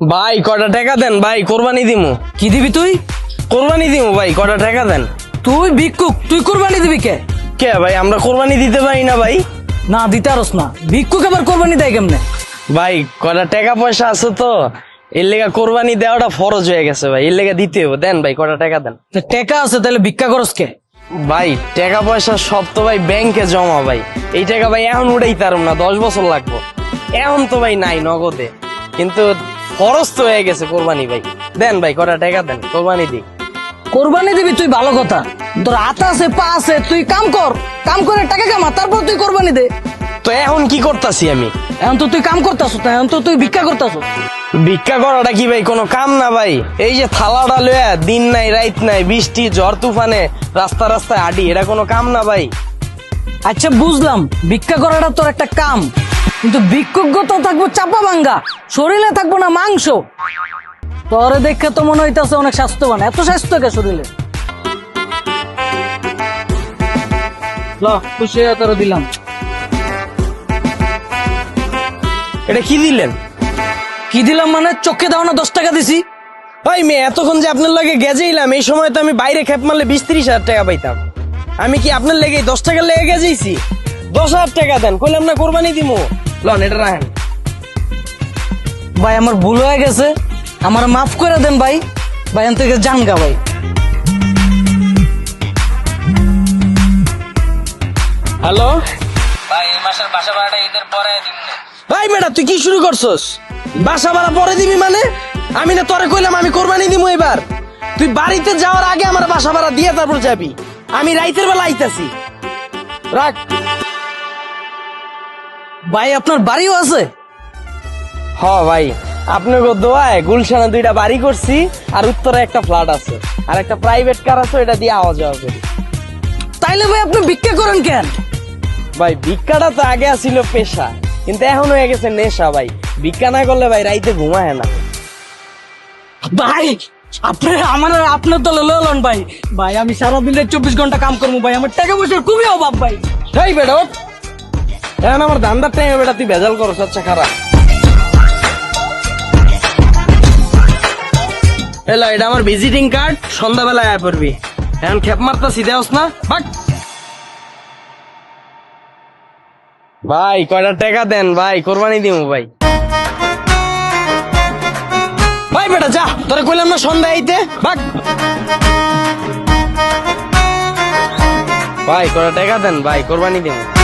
ভাই কটা টাকা দেন? ভাই কোরবানি দিমু। কি দিবি তুই? কোরবানি দিমু ভাই কটা টাকা দেন? তুই ভিক্ষুক তুই কোরবানি দিবি কে? কে ভাই আমরা কোরবানি দিতে পারি না ভাই। না দিতে আরস না। ভিক্ষুক আবার কোরবানি দেয় কেমনে? ভাই কটা টাকা পয়সা আছে তো এর লেগা কোরবানি দেওয়াটা ফরজ হয়ে গেছে ভাই এর লেগা দিতে হবে। দেন ভাই কটা টাকা দেন? তো টাকা আছে তাহলে ভিক্ষা করস কে? ভাই টাকা পয়সা সব তো ভাই ব্যাংকে জমা ভাই। এই টাকা ভাই এখন উড়াই তারম না দশ বছর লাগবো। এখন তো ভাই নাই নগদে। কিন্তু খরচ তো হয়ে গেছে কোরবানি ভাই। দেন ভাই কটা টাকা দেন কোরবানি দিই। কোরবানি দিবি তুই ভালো কথা। তোর হাত আছে পা আছে তুই কাম কর। কাম করে টাকা কামা তারপর তুই কোরবানি দে। তো এখন কি করতাছি আমি? এখন তো তুই কাম করতাস না এখন তো তুই ভিক্ষা করতাস ভিক্ষা করাটা কি ভাই কোনো কাম না ভাই। এই যে থালাটা লয়া দিন নাই রাইত নাই বৃষ্টি ঝড় তুফানে রাস্তা রাস্তায় হাঁটি এটা কোনো কাম না ভাই। আচ্ছা বুঝলাম। ভিক্ষা করাটা তোর একটা কাম। কিন্তু ভিক্ষুক থাকব চাপা ভাঙ্গা। শরীরে থাকব না মাংস। তোরে দেখে তো মনে হইতাছে অনেক স্বাস্থ্যবান। এত স্বাস্থ্য কে শরীরে? খুশি হয়ে তোর দিলাম। এটা কি দিলেন? কি দিলাম মানে চোখে দাও না দশ টাকা দিছি। ভাই মেয়ে এতক্ষণ যে আপনার লাগে গেজেইলাম এই সময় তো আমি বাইরে খেপ মারলে বিশ ত্রিশ হাজার টাকা পাইতাম। আমি কি আপনার লেগে দশ টাকা লেগে গেছেইছি দশ হাজার টাকা দেন কইলাম না কোরবানি দিমু। লন এটা রাখেন। ভাই আমার ভুল হয়ে গেছে। আমার মাফ করে দেন ভাই। ভাই এন থেকে যান গা ভাই। হ্যালো? ভাই এই মাসের বাসা ভাড়াটা ঈদের পরে দিন ভাই বেটা তুই কি শুরু করছস? বাসা ভাড়া পরে দিবি মানে? আমি না তোরে কইলাম আমি কোরবানি দিমু এবার। তুই বাড়িতে যাওয়ার আগে আমার বাসা ভাড়া দিয়ে তারপর যাবি। আমি রাইতের বেলা আইতাছি। রাখ। ভাই আপনার বাড়িও আছে? হ ভাই। আপনাকে দোয়ায় গুলশানে দুইটা বাড়ি করছি আর উত্তরে একটা ফ্ল্যাট আছে। আর একটা প্রাইভেট কার আছে এটা দিয়ে আওয়া যাওয়া করি। তাইলে ভাই আপনি ভিক্ষা করেন কেন? ভাই ভিক্ষাটা তো আগে আসিল পেশা কিন্তু এখন হয়ে গেছে নেশা ভাই। ভিক্ষা না করলে ভাই রাইতে ঘুমায় না। ভাই আপনি আমার আপনার দলে লন ভাই। ভাই আমি সারা দিনে চব্বিশ ঘণ্টা কাম করব ভাই। আমার টাকা পয়সার খুবই অভাব ভাই। বেটা ওঠ। এখন আমার ধান্দার টাইমে বেটা তুই ভেজাল করছ আচ্ছা খারাপ। এলো এটা আমার ভিজিটিং কার্ড সন্ধ্যাবেলায় আয় পড়বি। এখন খেপ মারতাছি, দেওস না। বাক। ভাই, কয়টা টাকা দেন? ভাই, কোরবানি দিমু, ভাই। ভাই, বেটা, যা। তোরে কইলাম না সন্ধ্যা আইতে। বাক। ভাই, কয়টা টাকা দেন? ভাই, কোরবানি দিমু।